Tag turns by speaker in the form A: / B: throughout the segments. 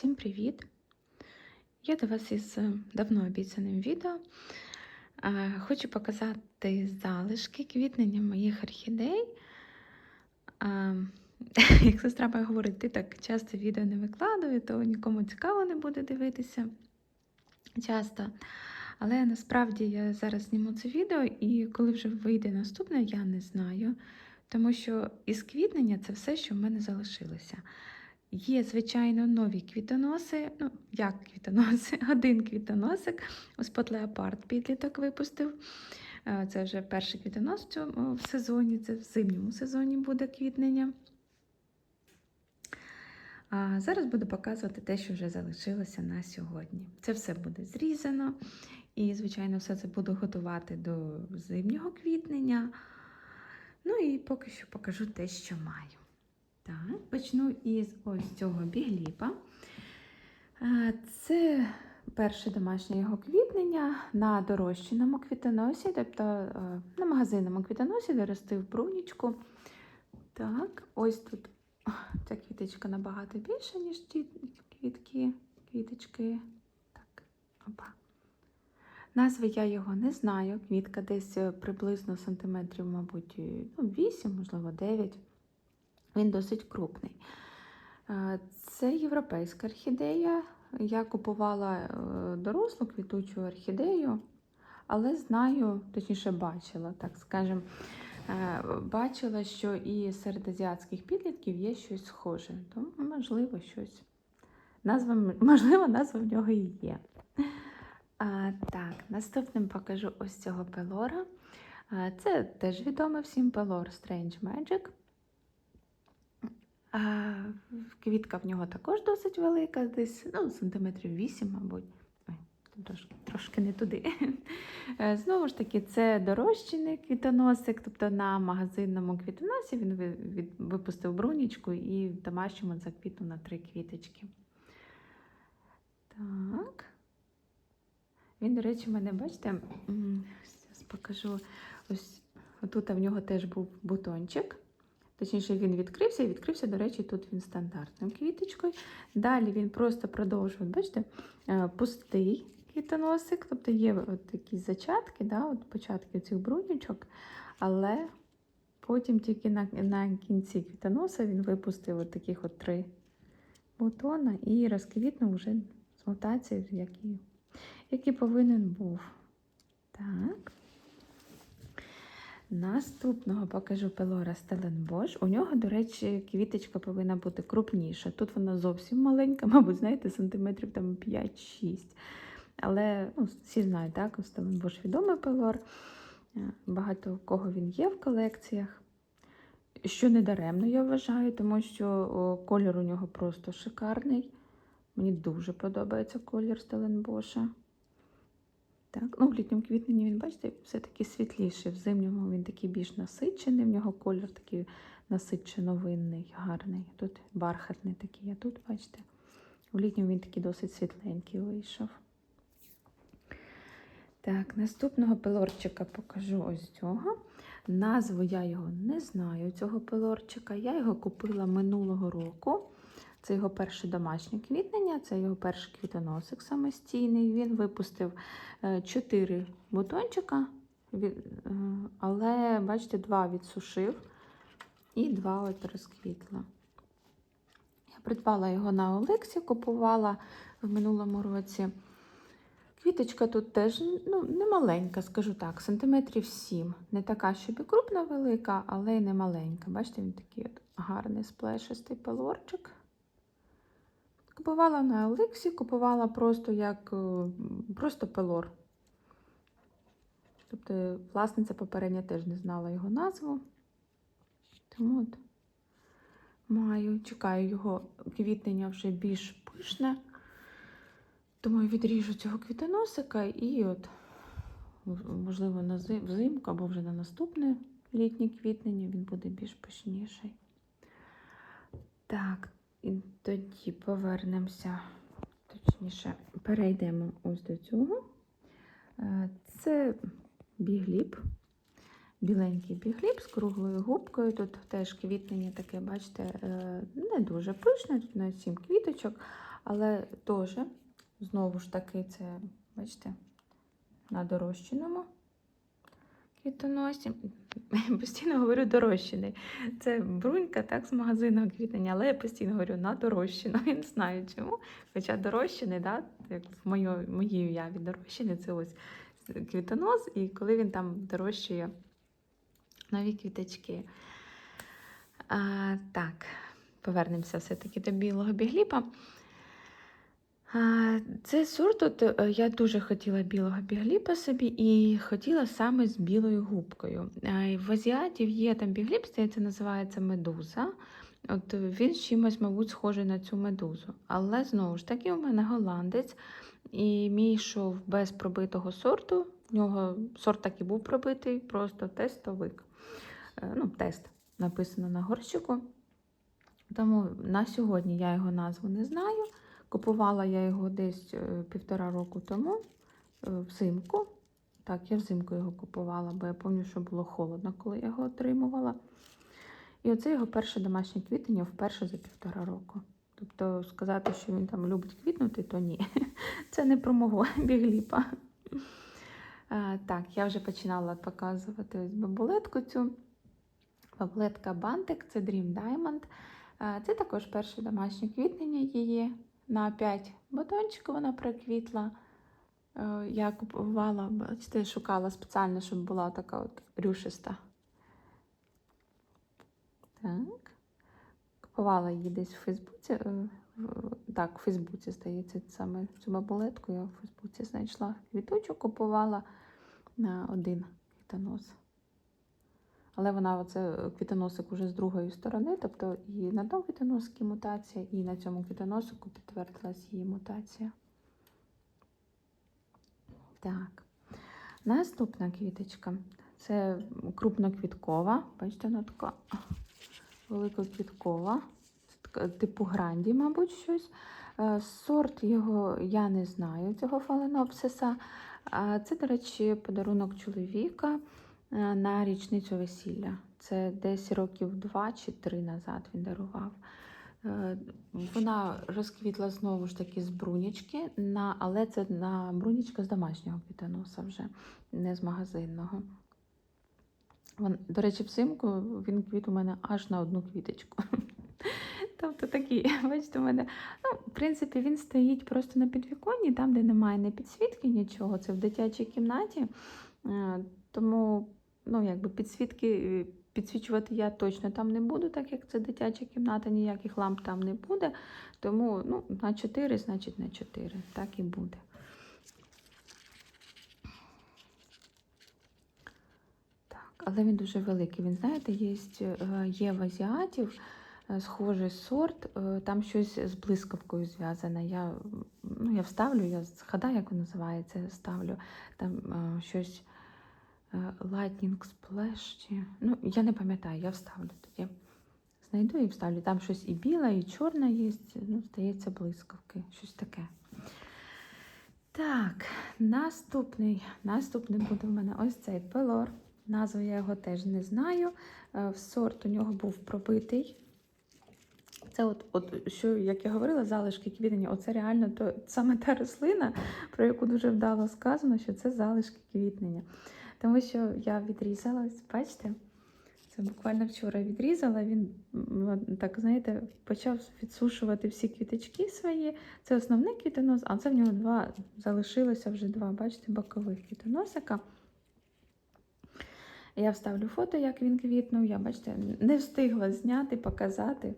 A: Всім привіт! Я до вас із е, давно обіцяним відео. Е, Хочу показати залишки квітнення моїх орхідей. Е, Як сестра моя говорить, ти так часто відео не викладаю, то нікому цікаво не буде дивитися часто. Але насправді я зараз зніму це відео, і коли вже вийде наступне, я не знаю. Тому що із квітнення це все, що в мене залишилося. Є, звичайно, нові квітоноси. Ну, як квітоноси? Один квітоносик. Spot Leopard підліток випустив. Е, Це вже перший квітонос в сезоні, це в зимньому сезоні буде квітнення. А зараз буду показувати те, що вже залишилося на сьогодні. Це все буде зрізано. І, звичайно, все це буду готувати до зимнього квітнення. Ну і поки що покажу те, що маю. Так, почну із ось цього бігліпа. Е, Це перше домашнє його квітнення на дорощеному квітоносі, тобто е, на магазинному квітоносі, де ростив брунічку. Так, ось тут ця квіточка набагато більша, ніж ті квітки, квіточки. Так, опа. Назви я його не знаю. Квітка десь е, приблизно сантиметрів, мабуть, ну, 8, можливо, 9. Він досить крупний. Е, Це європейська орхідея. Я купувала е, дорослу квітучу орхідею, але знаю, точніше бачила, так скажемо, е, бачила, що і серед азіатських підлітків є щось схоже. Тому, можливо, щось. Назва, можливо, назва в нього і є. А, так, наступним покажу ось цього пелора. Це теж відомий всім пелор Strange Magic. Квітка в нього також досить велика, десь ну, сантиметрів 8, мабуть. Ой, трошки, трошки не туди. Е, Знову ж таки, це дорощений квітоносик, тобто на магазинному квітоносі він випустив брунічку і в домашньому заквітнув на три квіточки. Так. Він, до речі, мене, бачите, зараз покажу. Ось тут в нього теж був бутончик. Точніше, він відкрився і відкрився, до речі, тут він стандартною квіточкою. Далі він просто продовжує, бачите, е, пустий квітоносик, тобто є от такі зачатки, да, от початки цих брунючок, але потім тільки на, на кінці квітоноса він випустив от таких от три бутона і розквітнув вже з мутацією, які, який повинен був. Так. Наступного покажу пелора Стеленбош. У нього, до речі, квіточка повинна бути крупніша. Тут вона зовсім маленька, мабуть, знаєте, сантиметрів там 5-6. Але ну, всі знають, так, у Стеленбош відомий пелор. Е, Багато кого він є в колекціях. Що не даремно, я вважаю, тому що о, колір у нього просто шикарний. Мені дуже подобається колір Стеленбоша. Так, ну, в літньому квітненні він, бачите, все-таки світліший. В зимньому він такий більш насичений, в нього колір такий насичено-винний, гарний. Тут бархатний такий, а тут, бачите, в літньому він такий досить світленький вийшов. Так, наступного пилорчика покажу ось цього. Назву я його не знаю, цього пилорчика. Я його купила минулого року. Це його перше домашнє квітнення, це його перший квітоносик самостійний. Він випустив 4 бутончика, е, але, бачите, два відсушив і два от розквітла. Я придбала його на Олексі, купувала в минулому році. Квіточка тут теж ну, не маленька, скажу так, сантиметрів 7. Не така, щоб і крупна велика, але й не маленька. Бачите, він такий от гарний сплешистий пелорчик. Купувала на Олексі, купувала просто як е, просто пелор. Тобто власниця попередня теж не знала його назву. Тому от маю, чекаю його квітнення вже більш пишне. Я відріжу цього квітоносика і от, можливо, на зи- взимку або вже на наступне літнє квітнення він буде більш пишніший. Так, і тоді повернемося, точніше, перейдемо ось до цього. Е, Це бігліб, біленький бігліб з круглою губкою. Тут теж квітнення таке, бачите, е, не дуже пишне, тут на 7 квіточок, Але теж, знову ж таки, це, бачите, на дорощеному квітоносі. Постійно говорю дорощений. Це брунька так з магазину квітення, але я постійно говорю на дорощену. Я не знаю чому. Хоча дорощений, да, як в моїй, уяві дорощений, це ось квітонос, і коли він там дорощує нові квіточки. А, так, повернемося все-таки до білого бігліпа. Це сорт, от, е, я дуже хотіла білого бігліпа собі і хотіла саме з білою губкою. В азіатів є там бігліп, здається, називається медуза. От Він чимось, мабуть, схожий на цю медузу. Але знову ж таки, у мене голландець, і мій йшов без пробитого сорту. В нього сорт так і був пробитий, просто тестовик. Е, Ну, тест написано на горщику. Тому на сьогодні я його назву не знаю. Купувала я його десь е, півтора року тому, е, взимку. Так, я взимку його купувала, бо я пам'ятаю, що було холодно, коли я його отримувала. І оце його перше домашнє квітення вперше за півтора року. Тобто сказати, що він там любить квітнути, то ні. Це не про мого бігліпа. Так, я вже починала показувати бабулетку цю. Бабулетка Бантик, це Dream Diamond. Це також перше домашнє квітнення її. На 5 батончиків вона приквітла. Е, Я купувала, бачите, шукала спеціально, щоб була така от рюшиста. Так. Купувала її десь в Фейсбуці. е, Так, в Фейсбуці, здається, саме цю бабулетку я в Фейсбуці знайшла. Квіточок купувала на один квітонос. Але вона оце е, квітоносик уже з другої сторони, тобто і на тому квітоносикі мутація, і на цьому квітоносику підтвердилась її мутація. Так. Наступна квіточка це крупноквіткова. Бачите, вона така великоквіткова, типу гранді, мабуть, щось. Е, Сорт його я не знаю, цього фаленопсиса. Це, до речі, подарунок чоловіка на річницю весілля. Це десь років два чи три назад він дарував. Е, Вона розквітла знову ж таки з брунічки, на, але це на брунічка з домашнього квітоноса вже, не з магазинного. Вон, до речі, взимку він квіт у мене аж на одну квіточку. Тобто такий, бачите, у мене, ну, в принципі, він стоїть просто на підвіконні, там, де немає ні підсвітки, нічого. Це в дитячій кімнаті. Е, Тому, ну, якби підсвітки е, підсвічувати я точно там не буду, так як це дитяча кімната, ніяких ламп там не буде. Тому ну, на 4, значить на 4. Так і буде. Так, але він дуже великий. Він, знаєте, є, е, є в азіатів е, схожий сорт, там щось з блискавкою зв'язане. Я, ну, я вставлю, я згадаю, як він називається, ставлю там щось Lightning Splash. Ну, я не пам'ятаю, я вставлю тоді. Знайду і вставлю. Там щось і біле, і чорне є, ну, здається, блискавки, щось таке. Так, наступний, наступний буде в мене ось цей пелор. Назву я його теж не знаю. Е, Сорт у нього був пробитий. Це, от, от, що, як я говорила, залишки квітнення. Оце реально то, саме та рослина, про яку дуже вдало сказано, що це залишки квітнення. Тому що я відрізала, ось, бачите, це буквально вчора відрізала. Він так, знаєте, почав відсушувати всі квіточки свої. Це основний квітонос, а це в нього два залишилося вже два, бачите, бокових квітоносика. Я вставлю фото, як він квітнув. Я, бачите, не встигла зняти, показати.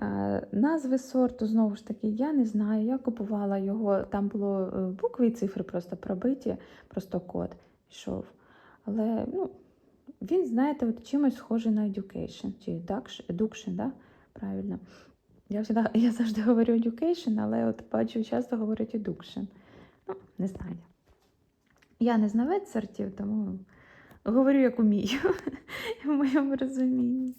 A: Е, Назви сорту, знову ж таки, я не знаю. Я купувала його, там було е, букви і цифри просто пробиті, просто код йшов. Але ну, він, знаєте, от чимось схожий на education, чи education да? правильно. Я, завжди, я завжди говорю education, але от бачу, часто говорять education. Ну, не знаю. Я не знавець сортів, тому говорю, як умію, в моєму розумінні.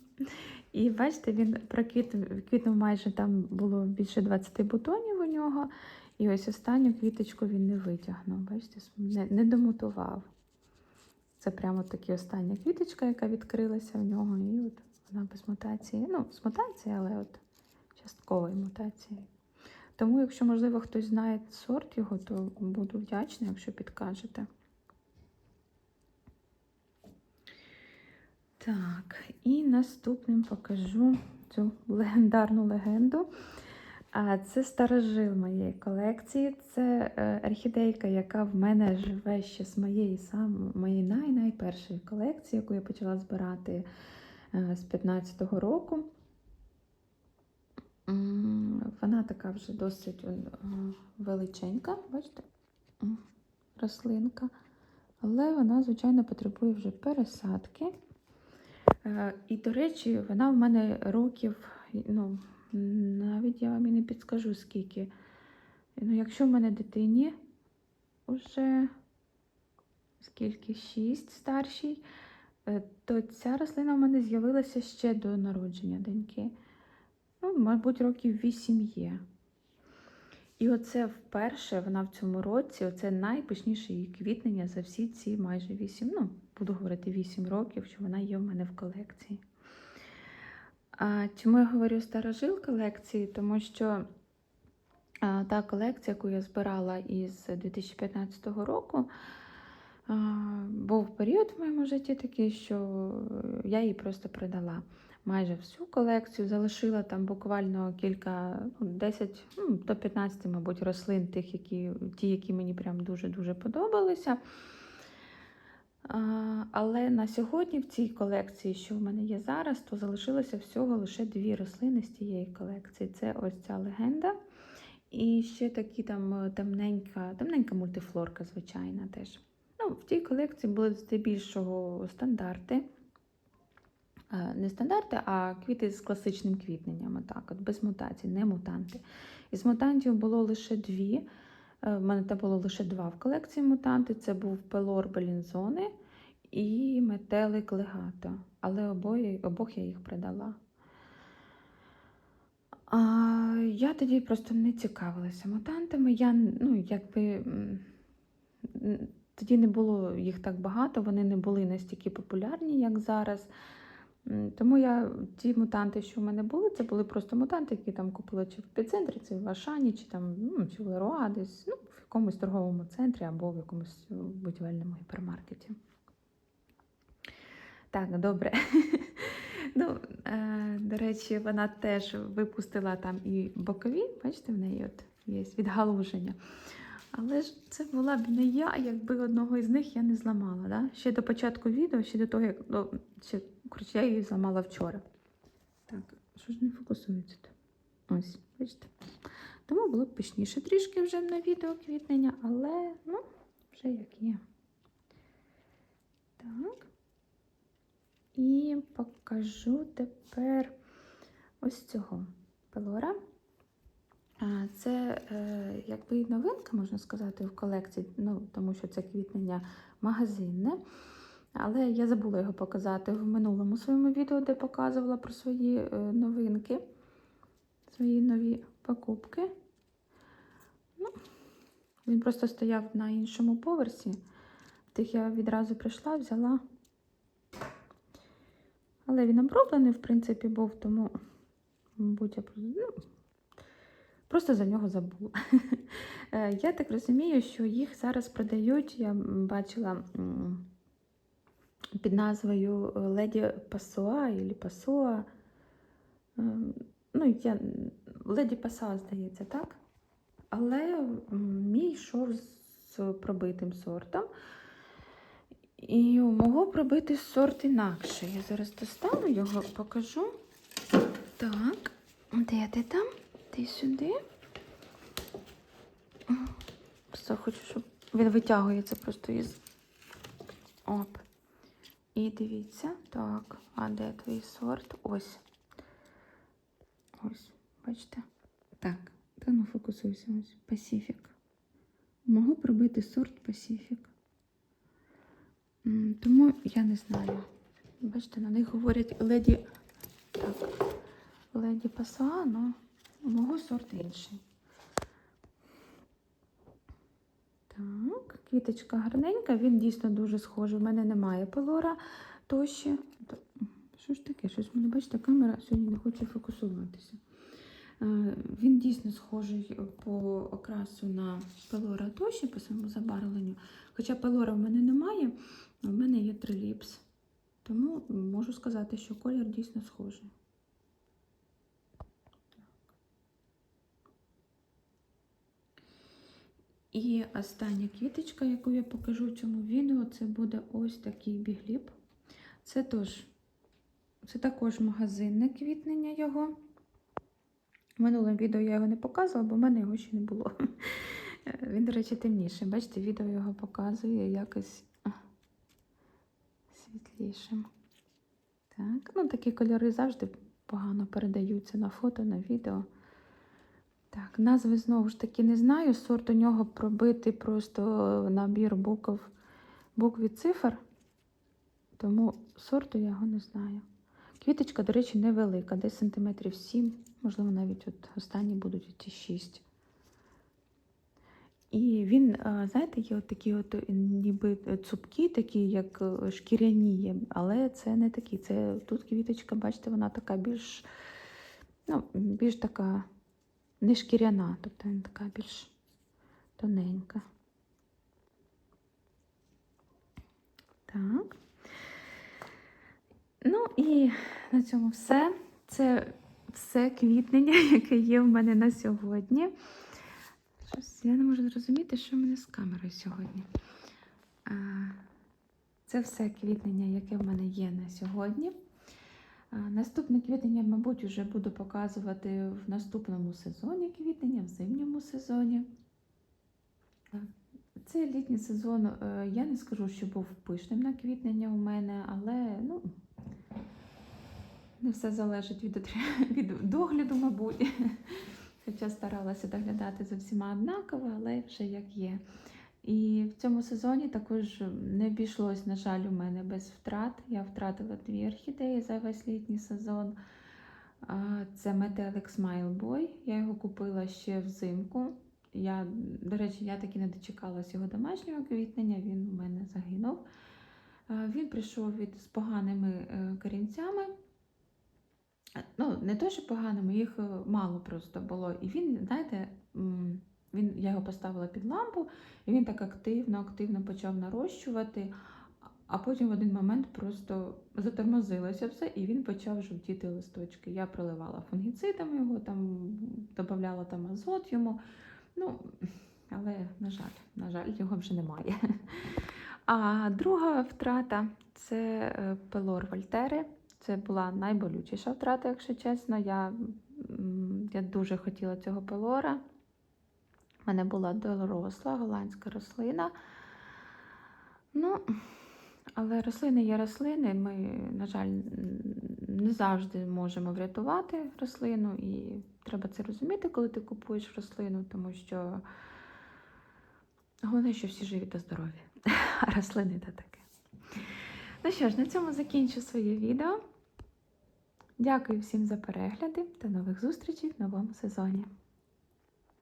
A: І бачите, він проквітнув квітнув майже там було більше 20 бутонів у нього. І ось останню квіточку він не витягнув. Бачите, не, не домутував. Це прямо таки остання квіточка, яка відкрилася в нього. І от вона без мутації. Ну, з мутацією, але от частковою мутацією. Тому, якщо, можливо, хтось знає сорт його, то буду вдячна, якщо підкажете. Так, і наступним покажу цю легендарну легенду. Це старожил моєї колекції. Це е, орхідейка, яка в мене живе ще з моєї сам, моєї най-найпершої колекції, яку я почала збирати е, з 15-го року. Вона така вже досить е, величенька, бачите, рослинка. Але вона, звичайно, потребує вже пересадки. І, до речі, вона в мене років, ну, навіть я вам і не підскажу скільки. Ну, якщо в мене дитині вже скільки, 6 старшій, е, то ця рослина в мене з'явилася ще до народження доньки. Ну, мабуть, років 8 є. І оце вперше вона в цьому році, оце найпишніше її квітнення за всі ці майже 8, ну, буду говорити 8 років, що вона є в мене в колекції. А, чому я говорю старожил колекції? Тому що та колекція, яку я збирала із 2015 року, був період в моєму житті такий, що я її просто продала. Майже всю колекцію залишила там буквально кілька, ну, 10 ну, до 15, мабуть, рослин, тих, які, ті, які мені прям дуже-дуже подобалися. Але на сьогодні в цій колекції, що в мене є зараз, то залишилося всього лише дві рослини з цієї колекції. Це ось ця легенда. І ще такі там е, темненька, темненька мультифлорка, звичайна теж. Ну, в тій колекції були здебільшого стандарти. Е, Не стандарти, а квіти з класичним квітненням, отак, от, без мутацій, не мутанти. Із мутантів було лише дві. Е, В мене там було лише два в колекції мутанти. Це був пелор Белінзони і метелик легато. Але обоє, обох я їх продала. А, я тоді просто не цікавилася мутантами. Я, ну, якби, тоді не було їх так багато, вони не були настільки популярні, як зараз. Тому я ті мутанти, що в мене були, це були просто мутанти, які там купила чи в епіцентрі, чи в Ашані, чи там ну, чи в Леруа, десь ну, в якомусь торговому центрі або в якомусь е, будівельному гіпермаркеті. Так, добре. ну, е, до речі, вона теж випустила там і бокові, бачите, в неї от є відгалуження. Але ж це була б не я, якби одного із них я не зламала. Да? Ще до початку відео, ще до того, як ну, ще, коротше, я її зламала вчора. Так, що ж не фокусується? Ось, бачите. Тому було б пишніше трішки вже на відео квітнення, але ну, вже як є. Так. І покажу тепер ось цього пелора. Це е, якби і новинка, можна сказати, в колекції, ну, тому що це квітнення магазинне. Але я забула його показати в минулому своєму відео, де показувала про свої е, новинки, свої нові покупки. Ну, він просто стояв на іншому поверсі. Тих я відразу прийшла, взяла. Але він оброблений, в принципі, був, тому, мабуть, я просто, ну, просто за нього забула. Е, Я так розумію, що їх зараз продають, я бачила під назвою Леді Пасоа або Пасоа. Ем, Ну, я Леді Пасоа, здається, так? Але мій йшов з пробитим сортом. І мого пробитий сорт інакше. Я зараз достану його, покажу. Так, де ти там? Ти сюди. Просто хочу, щоб він витягується просто із. Оп. І дивіться, так, а де твій сорт? Ось. Ось, бачите? Так, та ну фокусуйся ось. Пасіфік. Можу пробити сорт Пасіфік. Тому я не знаю. Бачите, на них говорять леді. Так, леді Пасуа, але у мого сорт інший. Так, квіточка гарненька, він дійсно дуже схожий. У мене немає пелора тощі. Що ж таке? Щось мене, бачите, камера сьогодні не хоче фокусуватися. Е, Він дійсно схожий по окрасу на пелора Тоші, по своєму забарвленню. Хоча пелора в мене немає, в мене є триліпс. Тому можу сказати, що колір дійсно схожий. І остання квіточка, яку я покажу в цьому відео, це буде ось такий бігліп. Це, тож, це також магазинне квітнення його. В минулому відео я його не показувала, бо в мене його ще не було. Він, до речі, темніший. Бачите, відео його показує якось світлішим. Так, ну такі кольори завжди погано передаються на фото, на відео. Так, назви знову ж таки не знаю. Сорт у нього пробитий просто набір букв, букв і цифр, тому сорту я його не знаю. Квіточка, до речі, невелика, десь сантиметрів 7, можливо, навіть от останні будуть ті 6. І він, знаєте, є от такі от е, ніби цупкі, такі, як е, шкіряні але це не такі. Це тут квіточка, бачите, вона така більш, ну, більш така не шкіряна, тобто вона така більш тоненька. Так. Ну і на цьому все. Це все квітнення, яке є в мене на сьогодні. Щось я не можу зрозуміти, що в мене з камерою сьогодні. Це все квітнення, яке в мене є на сьогодні. Наступне квітнення, мабуть, вже буду показувати в наступному сезоні квітнення, в зимньому сезоні. Цей літній сезон, е, я не скажу, що був пишним на квітнення у мене, але ну, не все залежить від, від догляду, мабуть. Хоча старалася доглядати за всіма однаково, але вже як є. І в цьому сезоні також не обійшлось, на жаль, у мене без втрат. Я втратила дві орхідеї за весь літній сезон. Це метелик Boy. Я його купила ще взимку. Я, до речі, я таки не дочекалась його домашнього квітнення, він у мене загинув. Він прийшов від, з поганими е, корінцями. Ну, не то, що поганими, їх е, мало просто було. І він, знаєте, він, я його поставила під лампу, і він так активно, активно почав нарощувати, а- а потім в один момент просто затормозилося все, і він почав жовтіти листочки. Я проливала фунгіцидами його, там, додавала там азот йому. Ну, але, на жаль, на жаль, його вже немає. А друга втрата це е, пелор Вольтери. Це була найболючіша втрата, якщо чесно. Я, я дуже хотіла цього пелора. У мене була доросла голландська рослина. Ну, але рослини є рослини. Ми, на жаль, не завжди можемо врятувати рослину, і треба це розуміти, коли ти купуєш рослину, тому що головне, що всі живі та здорові, а рослини то таке. Ну що ж, на цьому закінчу своє відео. Дякую всім за перегляди. До нових зустрічей в новому сезоні.